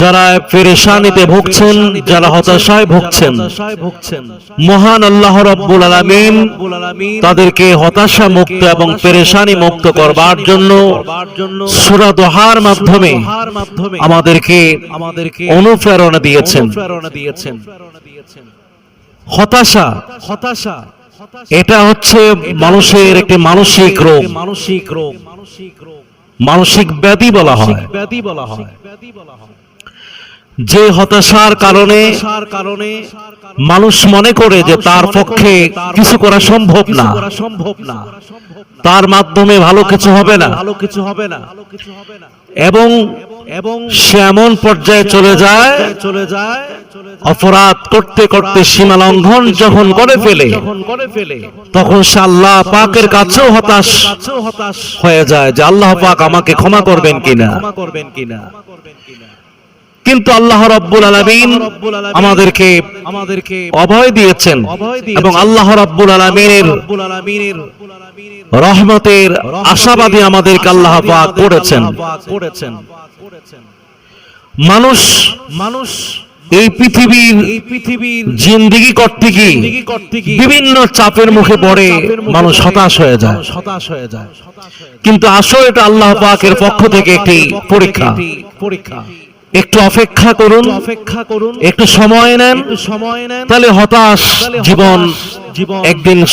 যারা পেরেশানিতে ভুগছেন, যারা হতাশায় ভুগছেন, মহান আল্লাহ রব্বুল আলামিন তাদেরকে হতাশা মুক্ত এবং পেরেশানি মুক্ত করবার জন্য সূরা দোহার মাধ্যমে আমাদেরকে অনুপ্রেরণা দিয়েছেন। হতাশা হতাশা এটা হচ্ছে মানুষের একটি মানসিক রোগ মানসিক রোগ মানসিক রোগ। মানসিক ব্যাধি বলা হয়। ব্যাধি বলা হয়। যে হতাশার কারণে মানুষ মনে করে যে তার পক্ষে কিছু করা সম্ভব না। করা সম্ভব না। তার মাধ্যমে ভালো কিছু হবে না। ভালো কিছু হবে এবং এবং সে এমন পর্যায়ে চলে যায় চলে যায় অপরাধ করতে করতে সীমা লঙ্ঘন যখন করে ফেলে তখন সে আল্লাহ পাকের কাছেও হতাশ কাছেও হতাশ হয়ে যায় যে আল্লাহ পাক আমাকে ক্ষমা করবেন কিনা। ক্ষমা করবেন কিনা। কিন্তু আল্লাহ রব্বুল আলামিন আমাদেরকে আমাদেরকে অভয় দিয়েছেন এবং আল্লাহ রব্বুল আলামিনের রহমতের আশাবাদী আমাদেরকে আল্লাহ পাক করেছেন। করেছেন। মানুষ মানুষ এই পৃথিবীর এই পৃথিবীর জিন্দিগি করতে গিয়ে বিভিন্ন চাপের মুখে পড়ে মানুষ হতাশ হয়ে যায়। হতাশ হয়ে যায়। কিন্তু আসলে এটা আল্লাহ পাকের পক্ষ থেকে একটি পরীক্ষা। পরীক্ষা। একটু অপেক্ষা করুন অপেক্ষা করুন একটু সময় নেন সময় নেন। তাহলে হতাশ জীবন জীবন একদিন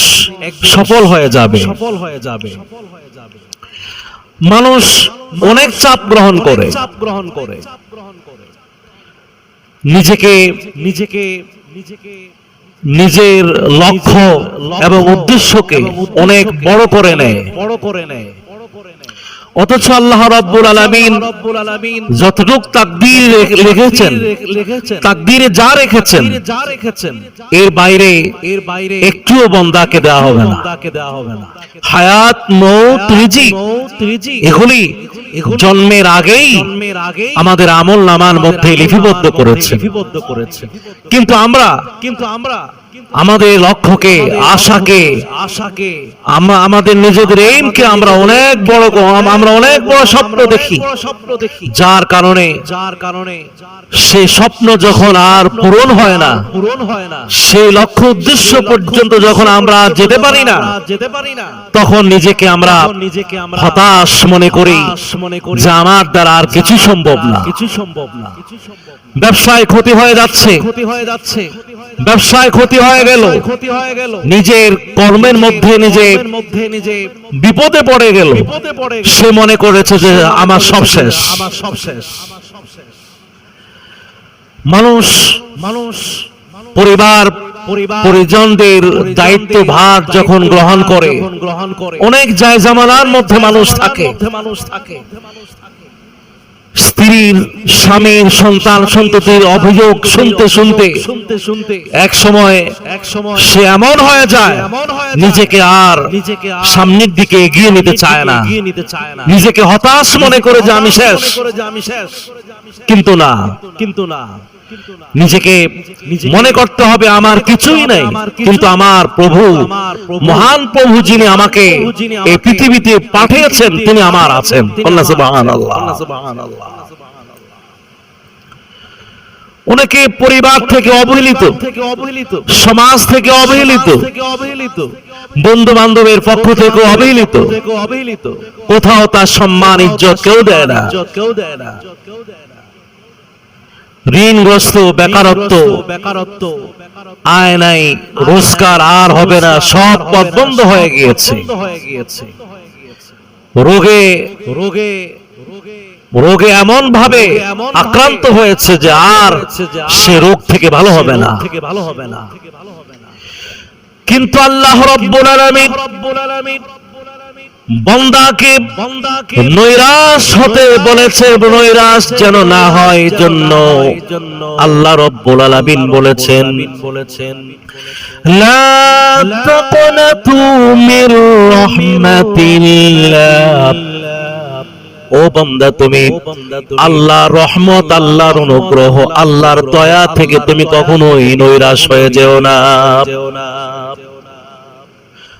সফল হয়ে যাবে। সফল হয়ে যাবে। মানুষ অনেক চাপ গ্রহণ করে। চাপ গ্রহণ করে। নিজেকে নিজেকে নিজেকে নিজের লক্ষ্য এবং উদ্দেশ্যকে অনেক বড় করে নেয়। বড় করে নেয়। অথচ আল্লাহ রাব্বুল আলামিন যতটুক তাকদীর লিখেছেন তাকদীরে যা রেখেছেন এর বাইরে এর বাইরে একটুও বন্দাকে দেওয়া হবে না। হায়াত মৌত রিজিক এগুলি জন্মের আগেই আমাদের আমল নামার মধ্যে লিপিবদ্ধ করেছে। কিন্তু আমরা কিন্তু আমরা আমাদের লক্ষ্যকে আশাকে আশাকে আমরা আমাদের নিজেদের এইমকে আমরা অনেক বড় আমরা অনেক বড় স্বপ্ন দেখি। স্বপ্ন দেখি। যার কারণে যার কারণে সেই স্বপ্ন যখন আর পূরণ হয় না পূরণ হয় না সেই লক্ষ্য উদ্দেশ্য পর্যন্ত যখন আমরা যেতে পারি না যেতে পারি না তখন নিজেকে আমরা নিজেকে আমরা হতাশ মনে করি মনে করি। যে আমার দ্বারা আর কিছু সম্ভব না। কিছু সম্ভব না। ব্যবসায় ক্ষতি হয়ে যাচ্ছে। ক্ষতি হয়ে যাচ্ছে। ব্যবসায় ক্ষতি হয়ে গেল। ক্ষতি হয়ে গেল। নিজের কর্মের মধ্যে নিজে বিপদে পড়ে গেল। সে মনে করেছে যে আমার সব শেষ। মানুষ মানুষ পরিবার পরিজনদের দায়িত্ব ভার যখন গ্রহণ করে গ্রহণ করে। অনেক মানুষ থাকে। মধ্যে মানুষ থাকে। স্ত্রীর, স্বামীর, সন্তান, সন্ততির অভিযোগ শুনতে শুনতে এক সময় এক সময় সে এমন হয়ে যায়, নিজেকে আর নিজেকে সামনের দিকে এগিয়ে নিতে চায় না। নিজেকে হতাশ মনে করে যে আমি শেষ। কিন্তু না কিন্তু না। নিজেকে মনে করতে হবে আমার কিছুই নাই। কিন্তু আমার প্রভু মহান প্রভু যিনি আমাকে এই পৃথিবীতে পাঠিয়েছেন তিনি আমার আছেন। আল্লাহ সুবহানাল্লাহ। অনেকে পরিবার থেকে অবহেলিত সমাজ থেকে অবহেলিত বন্ধু বান্ধবের পক্ষ থেকে অবহেলিত। কোথাও তার সম্মান ইজ্জত কেউ দেয় না। কেউ দেয় না। ঋণগ্রস্ত বেকারত্ব। বেকারত্ব আয় নাই রোজগার আর হবে না, সব পথ বন্ধ হয়ে গিয়েছে। রোগে রোগে রোগে এমন ভাবে আক্রান্ত হয়েছে যে আর সে রোগ থেকে ভালো হবে না। কিন্তু আল্লাহ রব্বুল আলামিন বন্দাকে নৈরাশ হতে বলেছে নৈরাশ যেন না হয় জন্য। আল্লাহ রব্বুল আলামিন বলেছেন বলেছেন। লা তাকনাতু মির রাহমাতিল্লাহ। ও বান্দা তুমি আল্লাহর রহমত আল্লাহর অনুগ্রহ আল্লাহর দয়া থেকে তুমি কখনোই নৈরাশ হয়ে যেও না।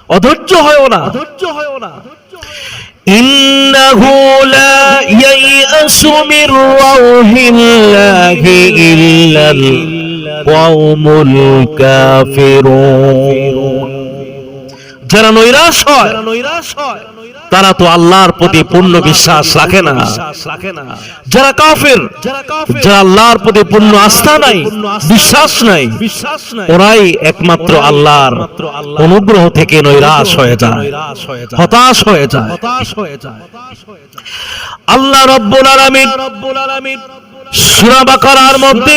অধৈর্য হয়ও না ধৈর্য হয় না إنه لا ييأس من روح الله إلا القوم الكافرون যারা নৈরাশ হয় নৈরাশ হয় তারা তো আল্লাহর প্রতি পূর্ণ বিশ্বাস রাখে না। যারা কাফের, যারা আল্লাহর প্রতি পূর্ণ আস্থা নাই, বিশ্বাস নাই, ওরাই একমাত্র আল্লাহর অনুগ্রহ থেকে নৈরাশ হয়ে যায়, হতাশ হয়ে যায়। আল্লাহ রব্বুল আলামিন সূরা বাকারার মধ্যে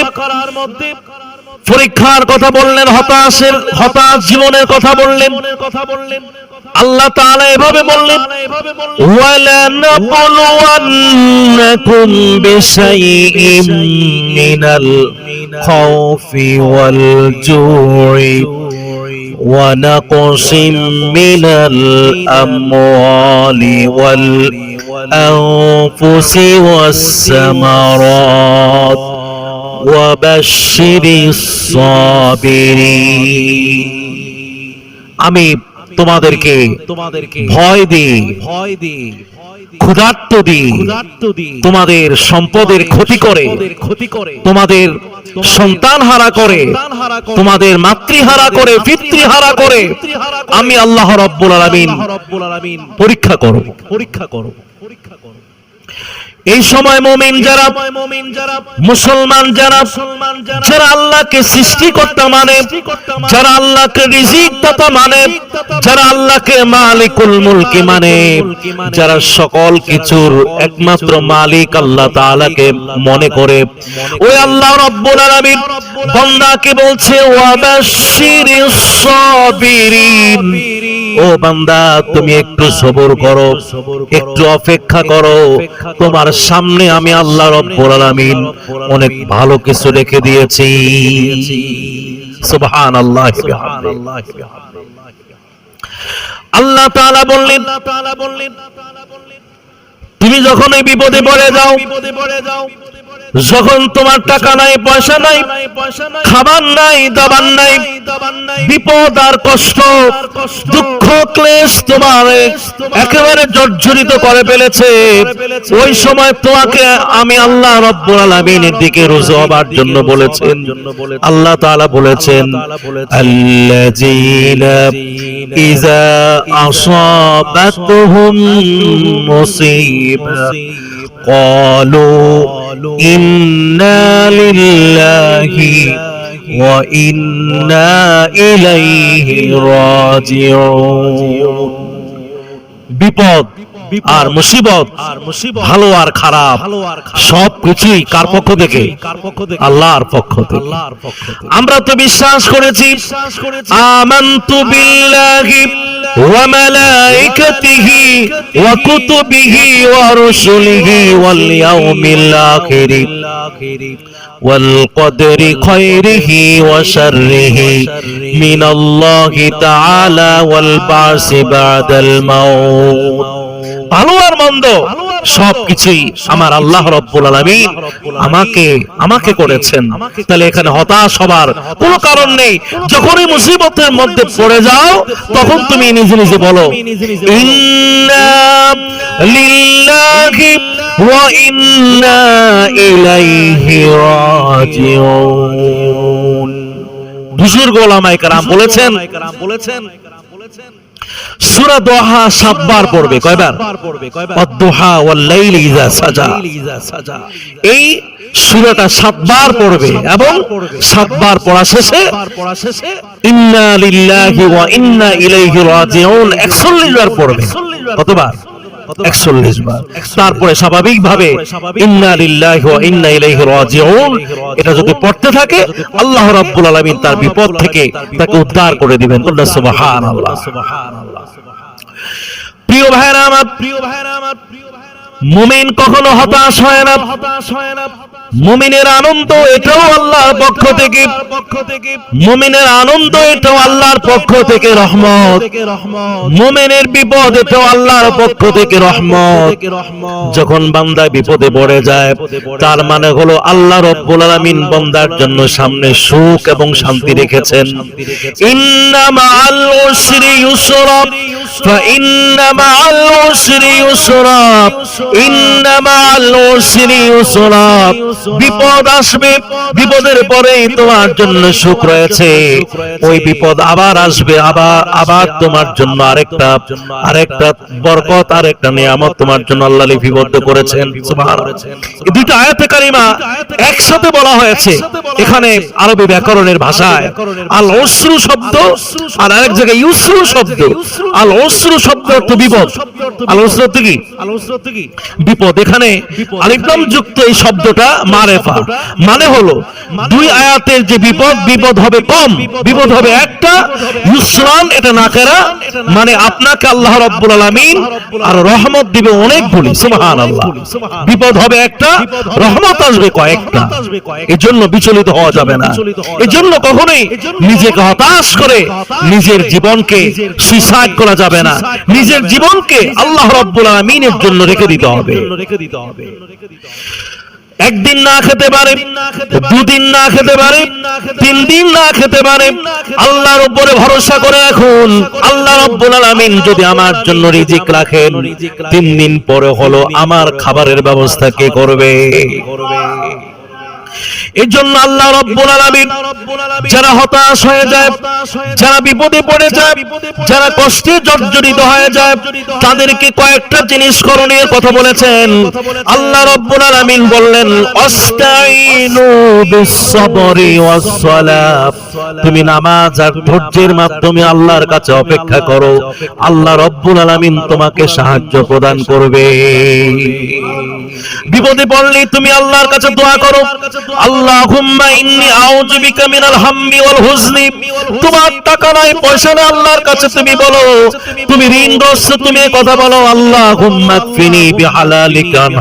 পরীক্ষার কথা বললেন, হতাশের, হতাশ জীবনের কথা বললেন। কথা বললেন আল্লাহ তাআলা এভাবে বললেন তাআলা এভাবে বললেন ولنبلونكم بشيء من الخوف والجوع ونقص من الأموال والأنفس والثمرات وبشر الصابرين আমি তোমাদেরকে তোমাদেরকে ভয় দিই ভয় দিই ক্ষুধার্ত দিই, তোমাদের সম্পদের ক্ষতি করে ক্ষতি করে তোমাদের সন্তান হারা করে, তোমাদের মাতৃহারা করে, পিতৃহারা করে, আমি আল্লাহ রব্বুল আলামিন পরীক্ষা করো পরীক্ষা করো পরীক্ষা করো এই সময় মুমিন যারা, মুসলমান যারা যারা আল্লাহকে সৃষ্টিকর্তা মানে যারা আল্লাহকে রিজিক দাতা মানে যারা আল্লাহকে মালিকুল মুলকি মানে যারা সকল কিছুর একমাত্র মালিক আল্লাহ তাআলাকে মনে করে। ওই আল্লাহ রব্বুল আলামিন বান্দাকে বলছে ওয়াবাশশিরিস সাবিরিন। ও বান্দা তুমি একটু সবর করো একটু অপেক্ষা করো। তোমার সামনে আমি আল্লাহ রব্বুল আলামিন অনেক ভালো কিছু রেখে দিয়েছি। সুবহানাল্লাহ আল্লাহ তাআলা বললেন আল্লাহ তাআলা বললেন তুমি যখন এই বিপদে পড়ে যাও বিপদে পড়ে যাও যখন তোমার টাকা নাই, পয়সা নাই, খাবার নাই, দাবার নাই, বিপদ আর কষ্ট, দুঃখ, ক্লেশ তোমার একেবারে জর্জরিত করে ফেলেছে। ওই সময় তোমাকে আমি আল্লাহ রব্বুল আলামিনের দিকে রুজু হবার জন্য বলেছেন। আল্লাহ তাআলা বলেছেন, আল্লাযীনা ইযা আসাবাতুহুম মুসিবা। قالوا إنا لله وإنا إليه راجعون ببعض আর মুসিবত ভালো আর খারাপ সব কিছুই কার পক্ষ থেকে? আল্লাহর পক্ষ থেকে। আমরা তো বিশ্বাস করেছি আমান্তু বিল্লাহি ওয়া মালাইকাতিহি ওয়া কুতুবিহি ওয়া রুসুলিহি ওয়াল ইয়াউমিল আখির ওয়াল কদরি খাইরিহি ওয়া শাররিহি মিনাল্লাহি তাআলা ওয়াল বাসি বাদাল মাউত। ভালো আর মন্দ, সবকিছুই আমার আল্লাহ রব্বুল আলামিন আমাকে আমাকে করেছেন। তাহলে এখানে হতাশ হবার কোনো কারণ নেই। যখনই মুসিবতের মধ্যে পড়ে যাও, তখন তুমি নিজে নিজে বলো বুজুর্গ ওলামায়ে কেরাম বলেছেন বলেছেন সূরা দোহা সাতবার পড়বে কয়বার? অদ্দোহা সাজা ইজা সাজা। এই সূরাটা সাতবার পড়বে এবং সাতবার পড়া শেষে বার পড়া শেষে ইন্না লিল্লাহি ওয়া ইন্না ইলাইহি রাজিউন 41 বার পড়বে। কতবার? 41 বার। তারপরে স্বাভাবিক ভাবে ইন্না লিল্লাহি ওয়া ইন্না ইলাইহি রাজিউন। এটা যদি পড়তে থাকে আল্লাহ রাব্বুল আলামিন তার বিপদ থেকে তাকে উদ্ধার করে দিবেন। আল্লাহ সুবহানাল্লাহ। সুবহানাল্লাহ প্রিয় ভাইরা আমার প্রিয় ভাইরা আমার প্রিয় ভাইরা আমার। মুমিন কখনো হতাশ হয় না। হতাশ হয় না। মুমিনের আনন্দ এটাও আল্লাহর পক্ষ থেকে। মুমিনের আনন্দ এটাও আল্লাহর পক্ষ থেকে রহমত। মুমিনের বিপদ এটাও আল্লাহর পক্ষ থেকে রহমত। যখন বান্দা বিপদে পড়ে যায়, তার মানে হলো আল্লাহ রব্বুল আলামিন বান্দার জন্য সামনে সুখ এবং শান্তি রেখেছেন। ইন্না মাআল উসরি ইউসরা। فإن مع العسر يسرا إن مع العسر يسرا বিপদ আসবে বিপদের পরেই তোমার জন্য সুখ রয়েছে ওই বিপদ আবার আসবে আবার আবার তোমার জন্য আরেকটা আরেকটা বরকত আরেকটা নিয়ামত তোমার জন্য আল্লাহ লিপিবদ্ধ করেছেন সুবহানাল্লাহ। এই দুইটা আয়াতে কারিমা একসাথে বলা হয়েছে এখানে আরবি ব্যাকরণের ভাষায় আল অশ্রু শব্দ আর আরেক জায়গায় ইউসরু শব্দ আল অশ্রু শব্দ অর্থ বিপদ। আল অর্থ কি? বিপদ। এখানে আলিফলাম যুক্ত এই শব্দটা মারেফা। মানে হলো দুই আয়াতের যে বিপদ বিপদ হবে কম বিপদ হবে একটা ইউসরান এটা নাকেরা মানে আপনাকে আল্লাহ রাব্বুল আলামিন আর রহমত দিবে অনেক গুলি সুবহানাল্লাহ। বিপদ হবে একটা রহমত আসবে কয়েকটা। এই জন্য বিচলিত হওয়া যাবে না। এই জন্য কখনোই নিজেকে হতাশ করে নিজের জীবনকে সুইসাইড করা যাবে না। নিজের জীবনকে আল্লাহ রাব্বুল আলামিনের জন্য রেখে দিতে হবে। একদিন না খেতে পারে, দুদিন না খেতে পারে, তিন দিন না খেতে পারে, আল্লাহর উপরে ভরসা করে এখন আল্লাহ রব্বুল আলামিন যদি আমার জন্য রিজিক রাখেন, তিন দিন পরে হলো আমার খাবারের ব্যবস্থা কে করবে? এই জন্য আল্লাহ রব্বুল আলামিন যারা হতাশ হয়ে যায় যারা বিপদে পড়ে যায় যারা কষ্টে জর্জরিত হয়ে যায় তাদেরকে কয়েকটা জিনিস করণীয় কথা বলেছেন। আল্লাহ রব্বুল আলামিন বললেন অস্তাইনু বিসসবরি ওয়াসসালাত। তুমি নামাজ আর ধৈর্যের মাধ্যমে আল্লাহর কাছে অপেক্ষা করো। আল্লাহ রব্বুল আলামিন তোমাকে সাহায্য প্রদান করবে। বিপদে পড়লে তুমি আল্লাহর কাছে দোয়া করো। আল্লাহুম্মা ইন্নী আউযু বিকা আল্লাহুম্মা কফিনি বিহালালিকা আন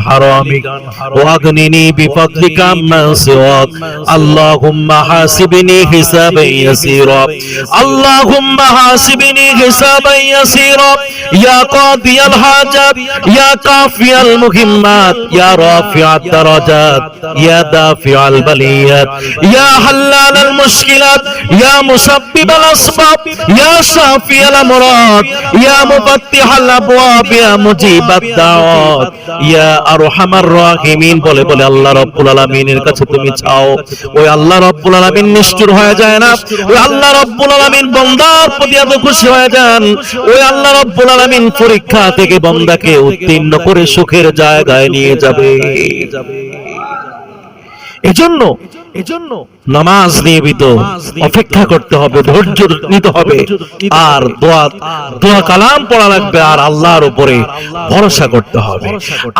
বলে বলে আল্লাহ রাব্বুল আলামিনের কাছে তুমি চাও। ওই আল্লাহ রাব্বুল আলামিন নিষ্ঠুর হয়ে যায় না? ওই আল্লাহ রাব্বুল আলামিন বান্দার প্রতি এত খুশি হয়ে যান? ওই আল্লাহ রাব্বুল আলামিন পরীক্ষা থেকে বন্দাকে উত্তীর্ণ করে সুখের জায়গায় নিয়ে যাবে। এজন্য এজন্য নামাজ নিয়মিত অপেক্ষা করতে হবে ধৈর্য নিতে হবে। আর দোয়া দোয়া কালাম পড়া লাগবে আর আল্লাহর উপরে ভরসা করতে হবে।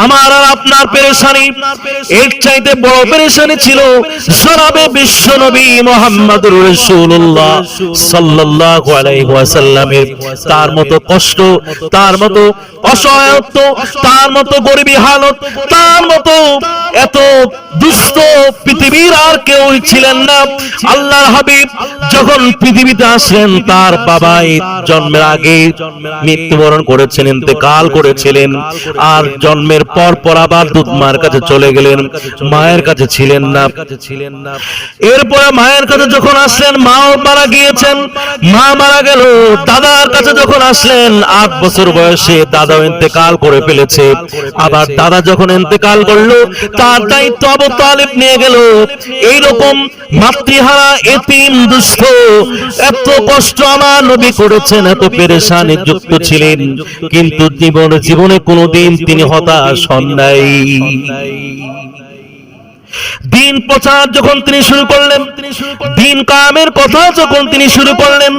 আমার আর আপনার পেরেশানি এর চাইতে বড় পেরেশানি ছিল জনাবে বিশ্ব নবী মোহাম্মদুর রাসূলুল্লাহ সাল্লাল্লাহু আলাইহি ওয়াসাল্লামের তার মতো কষ্ট তার মতো অসহায়ত্ব তার মতো গরিবী হালত তার মতো এত দুষ্ট পৃথিবীর আর কেউ ছিলেন না। আল্লাহর হাবিব যখন পৃথিবীতে আসলেন, তার বাবাই জন্মের আগে মৃত্যুবরণ করেছেন, ইন্তেকাল করেছিলেন আর জন্মের পর পর আবার দুধ মায়ের কাছে চলে গেলেন, মায়ের কাছে ছিলেন না। এরপরে মায়ের কাছে যখন আসলেন, মাও মারা গিয়েছেন, মা মারা গেল, দাদার কাছে যখন আসলেন, আট বছর বয়সে দাদাও ইন্তেকাল করে ফেলেছে। আবার দাদা যখন ইন্তেকাল করল, তার দায়িত্ব আবু তালিব নিয়ে গেল। এইরকম মাতৃহারা এতিম দুষ্ট এত কষ্ট আমার নবী করেছেন, এত পেরেশানে যুক্ত ছিলেন, কিন্তু জীবনে জীবনে কোনোদিন তিনি হতাশ হন নাই। দিন প্রচার যখন তিনি শুরু করলেন, দিন কামের কথা যখন তিনি শুরু করলেন,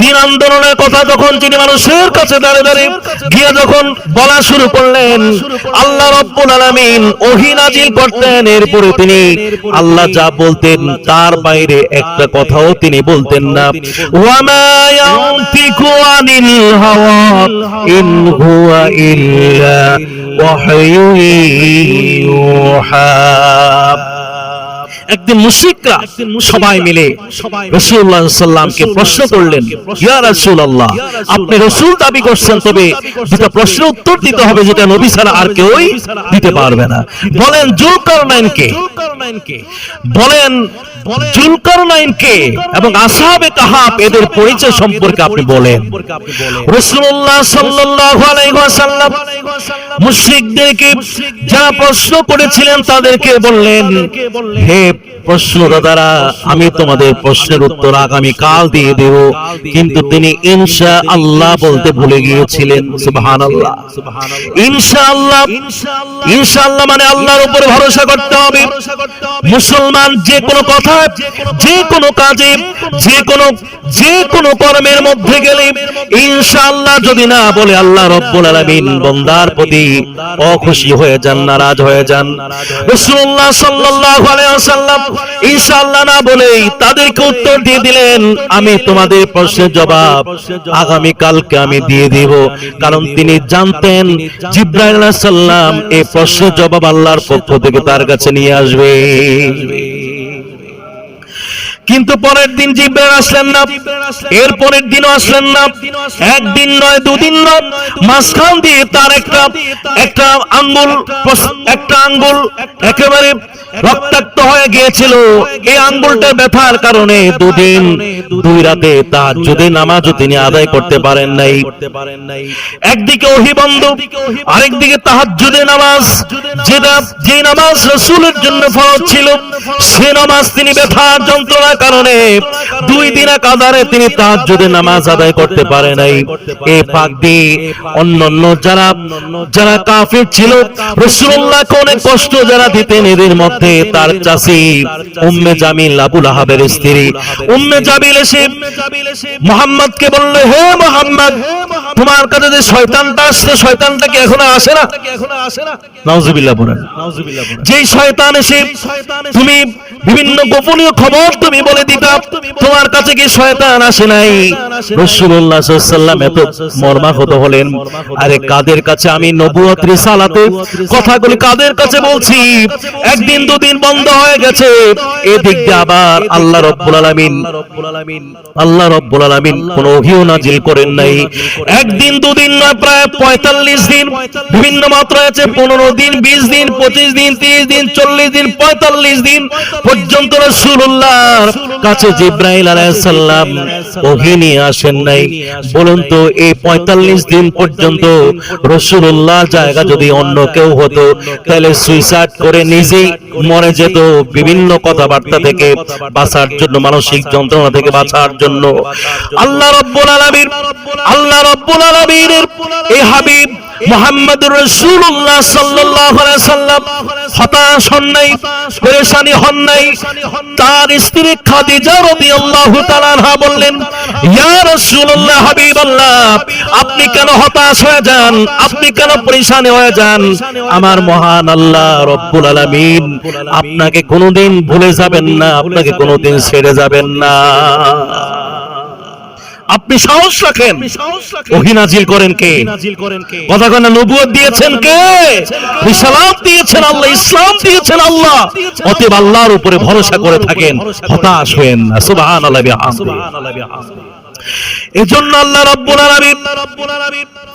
দিন আন্দোলনের কথা যখন তিনি মানুষের কাছে দাঁড়ে দাঁড়ে গিয়ে যখন বলা শুরু করলেন, আল্লাহ রব্বুল আলামিন ওহী নাজিল করতেন। এরপরে তিনি আল্লাহ যা বলতেন তার বাইরে একটা কথাও তিনি বলতেন না। ওয়ামা ইয়ানতিকু আনিল হাওয়া ইন হুয়া ইল্লা ওয়াহয়ু একদিন মুশরিকরা সবাই মিলে রাসূলুল্লাহ সাল্লামকে প্রশ্ন করলেন ইয়া রাসূলুল্লাহ আপনি রসুল দাবি করছেন তবে যেটা প্রশ্ন উত্তর দিতে হবে যেটা নবী ছাড়া আর কেউই দিতে পারবে না। বলেন জুলকারনাইনকে। বলেন জুলকারনাইনকে এবং আসহাবে কাহাব এদের পরিচয় সম্পর্কে আপনি বলেন। রাসূলুল্লাহ সাল্লাল্লাহু আলাইহি ওয়াসাল্লাম মুশরিকদেরকে যারা প্রশ্ন করেছিলেন তাদেরকে বললেন হে প্রশ্নদাতারা আমি তোমাদের প্রশ্নের উত্তর আগামী কাল দিয়ে দেব। কিন্তু তিনি ইনশা আল্লাহ বলতে ভুলে গিয়েছিলেন। সুবহানাল্লাহ। ইনশাআল্লাহ। ইনশাআল্লাহ। মানে আল্লাহর উপর ভরসা করতে হবে। মুসলমান যে কোনো কথা যে কোনো কাজে যে কোনো যে কোনো কর্মের মধ্যে গেলে যদি না বলে আল্লাহ রব্বুল আলামিন বান্দার প্রতি অখুশি হয়ে যান, নারাজ হয়ে যান। রাসূলুল্লাহ সাল্লাল্লাহু আলাইহি ওয়াসাল্লাম ইনশাআল্লাহ না বলেই তাদেরকে উত্তর দিয়ে দিলেন, আমি তোমাদের প্রশ্নের জবাব আগামী কালকে আমি দিয়ে দেব। কারণ তিনি জানতেন জিব্রাইল আলাইহিস সালাম এই প্রশ্নের জবাব আল্লাহর পক্ষ থেকে তার কাছে নিয়ে আসবে। কিন্তু পরের দিন জিব্রাইল আসলেন না। এর পরের দিনও আসলেন না। একদিন নয়, দুদিন নয়। মাঝখান দিয়ে তার একটা একটা আঙ্গুল একটা আঙ্গুল একেবারে রক্তাক্ত হয়ে গিয়েছিল। এই আঙ্গুলটার ব্যথার কারণে দুদিন, দুই রাতে তার যদি নামাজও তিনি আদায় করতে পারেন নাই। একদিকে ওহি বন্ধ, আরেকদিকে তাহাজ্জুদের নামাজ। যেটা যে নামাজ রসুলের জন্য ফরজ ছিল, সে নামাজ তিনি ব্যথার যন্ত্রণার কারণে দুই দিন কাদারে তিনি তাহাজ্জুদের নামাজ আদায় করতে পারে নাই। এ পাক দিয়ে অন্যান্য যারা যারা কাফির ছিল অনেক কষ্ট যারা দিতেন এদের মধ্যে তার উম্মে জামিল আবুল আহাবের স্ত্রী। উম্মে জামিল এসে মোহাম্মদকে বলল হে মোহাম্মদ তোমার কাছে যে শয়তানটা আসছে শয়তানটা কি এখনও আসে না? নাউজুবিল্লাহ বলেন যেই শয়তান এসে তুমি বিভিন্ন গোপনীয় খবর তুমি বলে দিতা তোমার কাছে কি শয়তান আসে নাই? রাসূলুল্লাহ সাল্লাল্লাহু এত মর্মাহত হলেন, আরে কাদের কাছে আমি নবুয়ত রিসালাতে? কথাগুলি কাদের কাছে বলছি? একদিন দুদিন বন্ধ হয়ে গেছে, এদিক দিয়ে আবার আল্লাহ রাব্বুল আলামিন, আল্লাহ রাব্বুল আলামিন কোন ওহিও নাজিল করেন নাই। একদিন দুদিন নয়, প্রায় 45 দিন, বিভিন্ন মাত্রা আছে 15 দিন 20 দিন 25 দিন 30 দিন 40 দিন 45 দিন পর্যন্ত রাসূলুল্লাহর কাছে জিব্রাইল আলাইহিস সালাম ওহী নিয়ে আসেন নাই। বলুন তো, এই 45 দিন পর্যন্ত রাসূলুল্লাহ জায়গা যদি অন্য কেউ হতো, তাহলে সুইসাইড করে নিজেই মরে যেত বিভিন্ন কথাবার্তা থেকে বাঁচার জন্য, মানসিক যন্ত্রণা থেকে বাঁচার জন্য। আল্লাহ রব্বুল আলামিন, আল্লাহ রব্বুল আলামিনের এই হাবিব মুহাম্মদুর রাসূলুল্লাহ সাল্লাল্লাহু আলাইহি সাল্লাম হতাশ হন নাই, পেরেশানি হন নাই। তার স্ত্রী খাদিজা রাদিয়াল্লাহু তাআলা আনহা বললেন, ইয়া রাসূলুল্লাহ হাবিবাল্লাহ, আপনি কেন হতাশ হয়ে যান? আপনি কেন পরেশানি হয়ে যান? আমার মহান আল্লাহ রব্বুল আলামিন আপনাকে কোনোদিন ভুলে যাবেন না, আপনাকে কোনোদিন ছেড়ে যাবেন না। আপনি সাহস রাখেন। ওহী নাজিল করেন কে? কথা কেন নবুয়ত দিয়েছেন কে? রিসালাত দিয়েছেন আল্লাহ ইসলাম দিয়েছেন আল্লাহ। অতএব আল্লাহর উপরে ভরসা করে থাকেন। হতাশ হবেন না। সুবহানাল্লাহ বিহামদিহি এজন্য আল্লাহ রাব্বুল আলামিন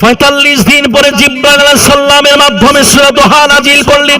45 দিন পরে জিব্রাইল আলাইহিস সালামের মাধ্যমে সূরা দোহা নাজিল করলেন।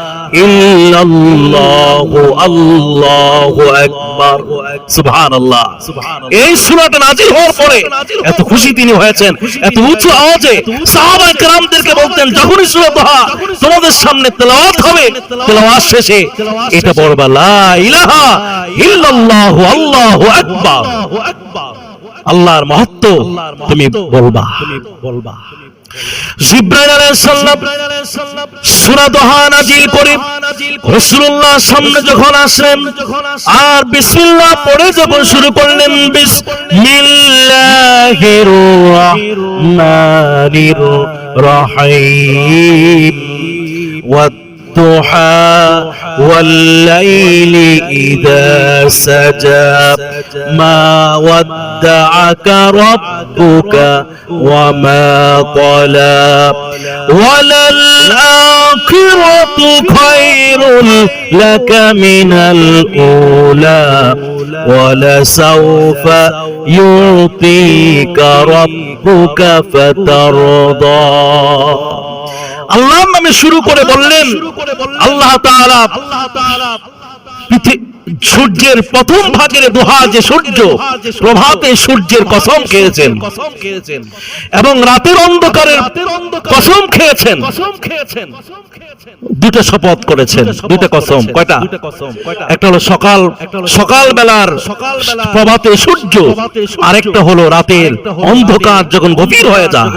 ইল্লাল্লাহু আল্লাহু আকবার। সুবহানাল্লাহ। এই সূরাটা নাজিল হওয়ার পরে এত খুশি তিনি হয়েছেন এত উঁচু আওয়াজে সাহাবায়ে কেরামদেরকে বলতেন যখনই সূরা দোহা তোমাদের সামনে তেলাওয়াত হবে তেলাওয়াত শেষে এটা পড়বা লা ইলাহা ইল্লাল্লাহু আল্লাহু আকবার। আল্লাহর মহত্ব তুমি বলবা। বলবা। জিব্রাইল আলাইহিস সালাম সূরা দোহা নাজিল করে যখন আসলেন, আর বিসমিল্লাহ পড়ে যখন শুরু করলেন, বিসমিল্লাহির রাহমানির রহিম। والضحى والليل إذا سجى. ما ودعك ربك وما قلى وللآخرة خير لك من الأولى. ولسوف يعطيك ربك فترضى. আল্লাহর নামে শুরু করে বললেন আল্লাহ তাআলা পৃথি- সূর্যের প্রথম ভাগের দোহা যে সূর্য প্রভাতে সূর্যের কসম খেয়েছেন। এবং রাতের অন্ধকারের কসম খেয়েছেন। দুটো শপথ করেছেন। দুটো কসম। কয়টা? একটা হলো সকাল সকাল বেলার প্রভাতে সূর্য। আরেকটা হলো রাতের অন্ধকার যখন গভীর হয়ে যায়।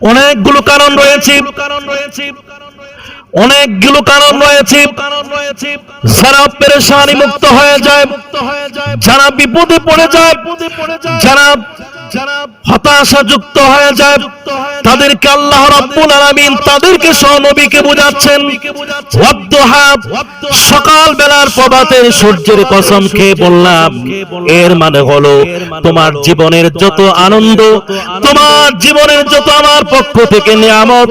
অনেকগুলো কারণ রয়েছে। অনেকগুলো কারণ রয়েছে। যারা পেরেশানি মুক্ত হয়ে যায় মুক্ত হয়ে যায় যারা বিপদে পড়ে যায় যারা যারা হতাশা যুক্ত হয়ে যায়, তাদেরকে আল্লাহ রাব্বুল আলামিন তাদেরকে সহনবীকে বোঝাচ্ছেন সকাল বেলার প্রভাতের সূর্যের কসম খেয়ে বললাম, এর মানে হলো তোমার জীবনের যত আনন্দ, তোমার জীবনের যত আমার পক্ষ থেকে নিয়ামত,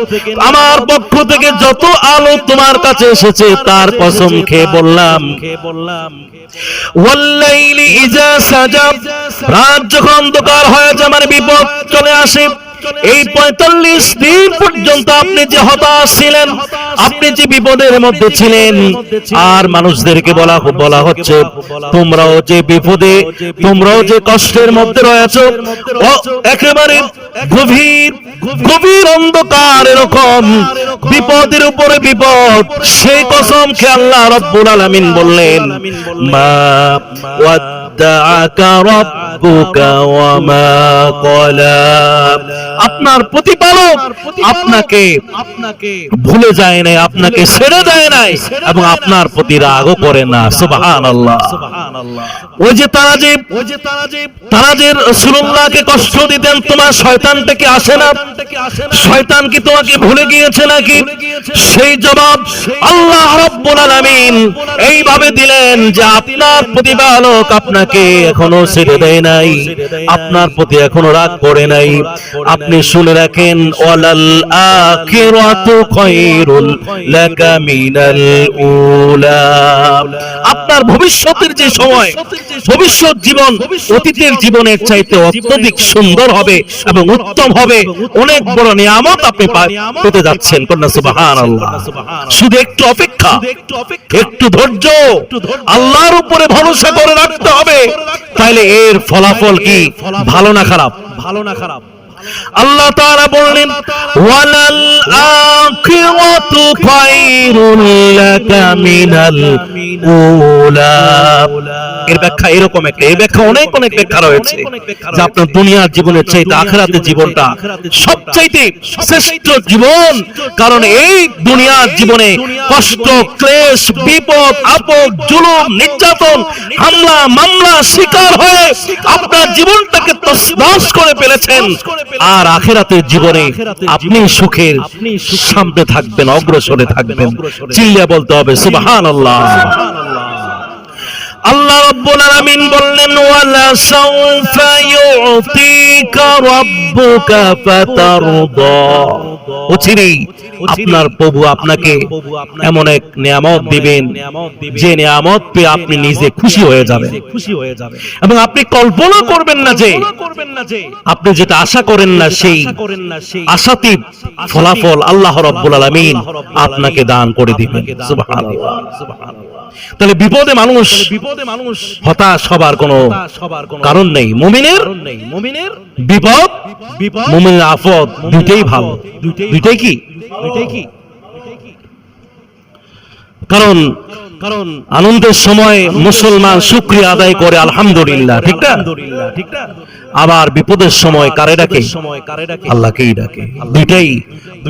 আমার পক্ষ থেকে যত আলো তোমার কাছে এসেছে, তার কসম খেয়ে বললাম খেয়ে বললাম রাত যখন অন্ধকার হয়ে বিপদ চলে আসে। এই পঁয়তাল্লিশ দিন পর্যন্ত আপনি যে হতাশ ছিলেন, আপনি যে বিপদের মধ্যে ছিলেন, আর মানুষদেরকে বলা বলা হচ্ছে, তোমরাও যে বিপদে, তোমরাও যে কষ্টের মধ্যে রয়েছো একেবারে গভীর গভীর অন্ধকার এরকম। বিপদের উপরে বিপদ। সেই কসম খেয়াল্লা রব্বুল আলামিন বললেন মা ওয়াদ্দাআকা রাব্বুকা ওয়া মা আপনার প্রতিপালক আপনাকে ভুলে যায় নাই, আপনাকে ছেড়ে দেয় নাই এবং আপনার প্রতি রাগও করে না। সুবহানাল্লাহ। ওই যে তারা যে তারা যে রাসূলুল্লাহকে কষ্ট দিতেন, তোমার শয়তানটা কি আসে না থেকে আসে না। শয়তান কি তোমাকে ভুলে গিয়েছে নাকি? সেই জবাব আল্লাহ রাব্বুল আলামিন এইভাবে দিলেন যে আপনার প্রতিপালক আপনাকে এখনও ছেড়ে দেয় নাই। আপনার প্রতি এখনও রাগ করে নাই। আপনি শুনে রাখেন, ওয়ালাল আখিরাতু খায়রুল লাকা মিনাল উলা। আপনার ভবিষ্যতের যে সময়, ভবিষ্যৎ জীবন, অতীতের জীবনের চাইতে অত্যধিক সুন্দর হবে এবং উত্তম হবে। অনেক বড় নিয়ামত আপনি পেতে যাচ্ছেন কন্যা, সুবহানাল্লাহ। শুধু একটু অপেক্ষা, একটু ধৈর্য, আল্লাহর উপরে ভরসা করে রাখতে হবে। তাহলে এর ফলাফল কি? ভালো না খারাপ? ভালো না খারাপ। আল্লাহ তাআলা বললেন ওয়ালাল আখিরাতু খায়রুল লাকা মিনাল উলা। এর ব্যাখ্যা এরকম একটা ব্যাখ্যা অনেক অনেক ব্যাখ্যা রয়েছে যে আপনার দুনিয়ার জীবনের চাইতে আখিরাতের জীবনটা সবচাইতে শ্রেষ্ঠ জীবন। কারণ এই দুনিয়ার জীবনে কষ্ট ক্লেশ বিপদ আপদ জুলুম নির্যাতন হামলা মামলা শিকার হয়ে আপনার জীবনটাকে তসনস করে ফেলেছেন। আর আখেরাতের জীবনে আপনি সুখের সামনে থাকবেন অগ্রসরে থাকবেন চিল্লিয়া বলতে হবে সুবহানাল্লাহ। আল্লাহ রাব্বুল আলামিন বললেন, ওয়ালা সাউফা ইউতিকা রাব্বুকা ফাতারদা। আপনার প্রভু আপনাকে এমন এক নিয়ামত দিবেন, যে নিয়ামত পেয়ে আপনি নিজে খুশি হয়ে যাবেন। খুশি হয়ে যাবে এবং আপনি কল্পনা করবেন না যে, আপনি যেটা আশা করেন না সেই আশাতীত ফলাফল আল্লাহ রাব্বুল আলামিন আপনাকে দান করে দিবেন। সুবহানাল্লাহ। তাহলে বিপদে মানুষ বিপদে মানুষ হতাশ হবার কোনো কারণ নেই। মুমিনের মুমিনের বিপদ বিপদ মুমিনের আফদ দুইটাই ভালো। দুইটাই কি? দুইটাই কি? কারণ কারণ আনন্দের সময় মুসলমান শুকরিয়া আদায় করে আলহামদুলিল্লাহ। ঠিক না? ঠিক না? আবার বিপদের সময় কারে ডাকে? সময় কারে ডাকে? আল্লাহকেই ডাকে। দুইটাই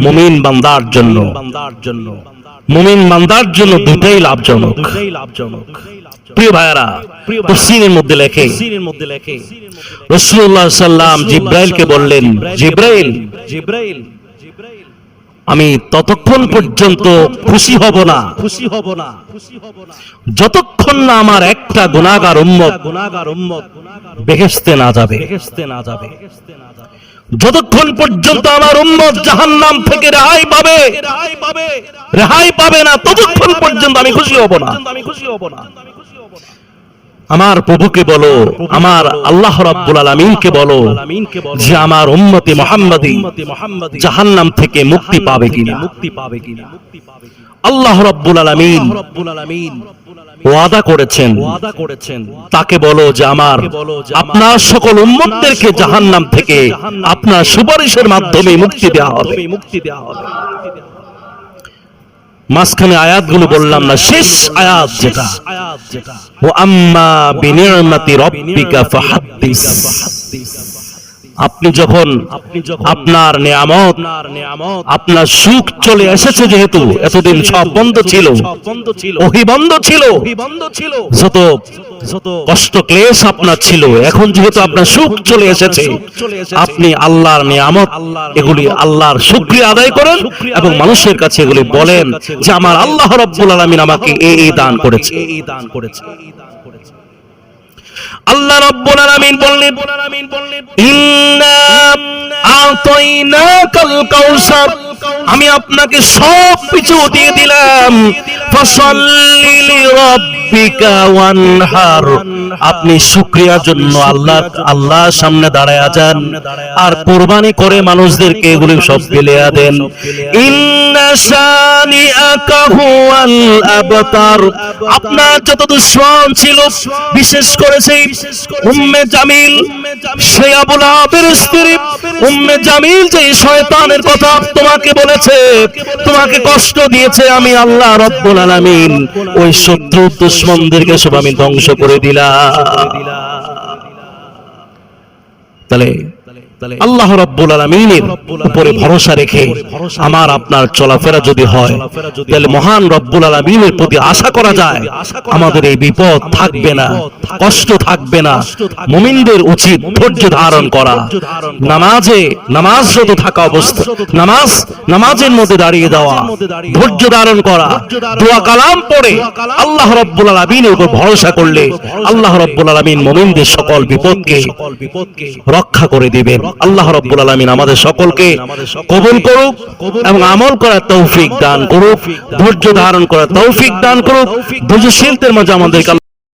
মুমিন বান্দার জন্য। বান্দার জন্য। মুমিন মান্দার জন্য দুইটাই লাভজনক। প্রিয় প্রিয় তফসিরের মধ্যে লেখে রসুল্লাহ সাল্লাম জিব্রাইলকে বললেন, জিব্রাইল জিব্রাইল আমি ততক্ষণ পর্যন্ত খুশি হব না। খুশি হব না যতক্ষণ না আমার একটা গুণাগার উম্মত গুনাহগার উম্মত বেহেস্তে না যাবে বেহেশতে না যাবে। যতক্ষণ পর্যন্ত আমার উম্মত জাহান্নাম থেকে রেহাই পাবে রেহাই পাবে না, ততক্ষণ পর্যন্ত আমি খুশি হব না। আমি খুশি হব না আমার প্রভুকে বলো, আমার আল্লাহ রাব্বুল আলামিনকে বলো যে আমার উম্মতি মুহাম্মাদি জাহান্নাম থেকে মুক্তি পাবে কিনা। মুক্তি পাবে কিনা আল্লাহ রাব্বুল আলামিন রাব্বুল আলামিন ওয়াদা করেছেন। তাকে বলো যে আমার আপনার সকল উম্মতদেরকে জাহান্নাম থেকে আপনার সুপারিশের মাধ্যমে মুক্তি দেওয়া হবে। মুক্তি দেওয়া হবে। মাঝখানে আয়াতগুলো বললাম না শেষ আয়াত যেটা। আয়াত যেটা। ও আম্মা বিনিয়ামতি রব্বিকা ফাহাদ্দিস। আপনি যখন আপনার নিয়ামত আপনার সুখ চলে এসেছে যেহেতু এতদিন সব বন্ধ ছিল সব বন্ধ ছিল ওহি বন্ধ ছিল যত কষ্ট ক্লেশ আপনার ছিল এখন যেহেতু আপনার সুখ চলে এসেছে আপনি আল্লাহর নিয়ামত এগুলি আল্লাহর শুকরিয়া আদায় করেন এবং মানুষের কাছে এগুলি বলেন যে আমার আল্লাহ রব্বুল আলামিন আমাকে এই দান করেছে। এই দান করেছে। আল্লাহ রব্বুল আলামিন বললেন বললেন ইন্না আতাইনাকাল কাউসার আমি আপনাকে সব কিছু দিয়ে দিলাম। আপনি শুকরিয়ার জন্য আল্লাহ, আল্লাহর সামনে দাঁড়ায় যান। আর কুরবানি করে মানুষদেরকে এগুলি সব ফেলেয়া দেন। আপনার যত দুশ্মন ছিল, বিশেষ করে সেই উম্মে জামিল আবুল আবের স্ত্রী, উম্মে জামিল যে শয়তানের কথা তোমাকে বলেছে, তোমাকে কষ্ট দিয়েছে আমি আল্লাহ রব্বুল আলামিন। ওই শত্রু দুশ্মনদেরকে সব আমি ধ্বংস করে দিলাম। তাহলে আল্লাহ রব্বুল আলামিনের উপরে ভরসা রেখে আমার আপনার চলাফেরা যদি হয় তাহলে মহান রব্বুল আলামিনের প্রতি আশা করা যায় আমাদের এই বিপদ থাকবে না কষ্ট থাকবে না মুমিনদের উচিত ধৈর্য ধারণ করা নামাজে নামাজ যত থাকা অবস্থা নামাজ নামাজের মধ্যে দাঁড়িয়ে যাওয়া ধৈর্য ধারণ করা দোয়া কালাম পড়ে আল্লাহ রব্বুল আলামিনের উপর ভরসা করলে আল্লাহ রব্বুল আলামিন মুমিনদের সকল বিপদকে রক্ষা করে দিবেন। আল্লাহ রব্বুল আলমিন আমাদের সকলকে কবুল করুক এবং আমল করার তৌফিক দান করুক। ধৈর্য ধারণ করার তৌফিক দান করুক। ধৈর্যশীলদের মাঝে আমাদেরকে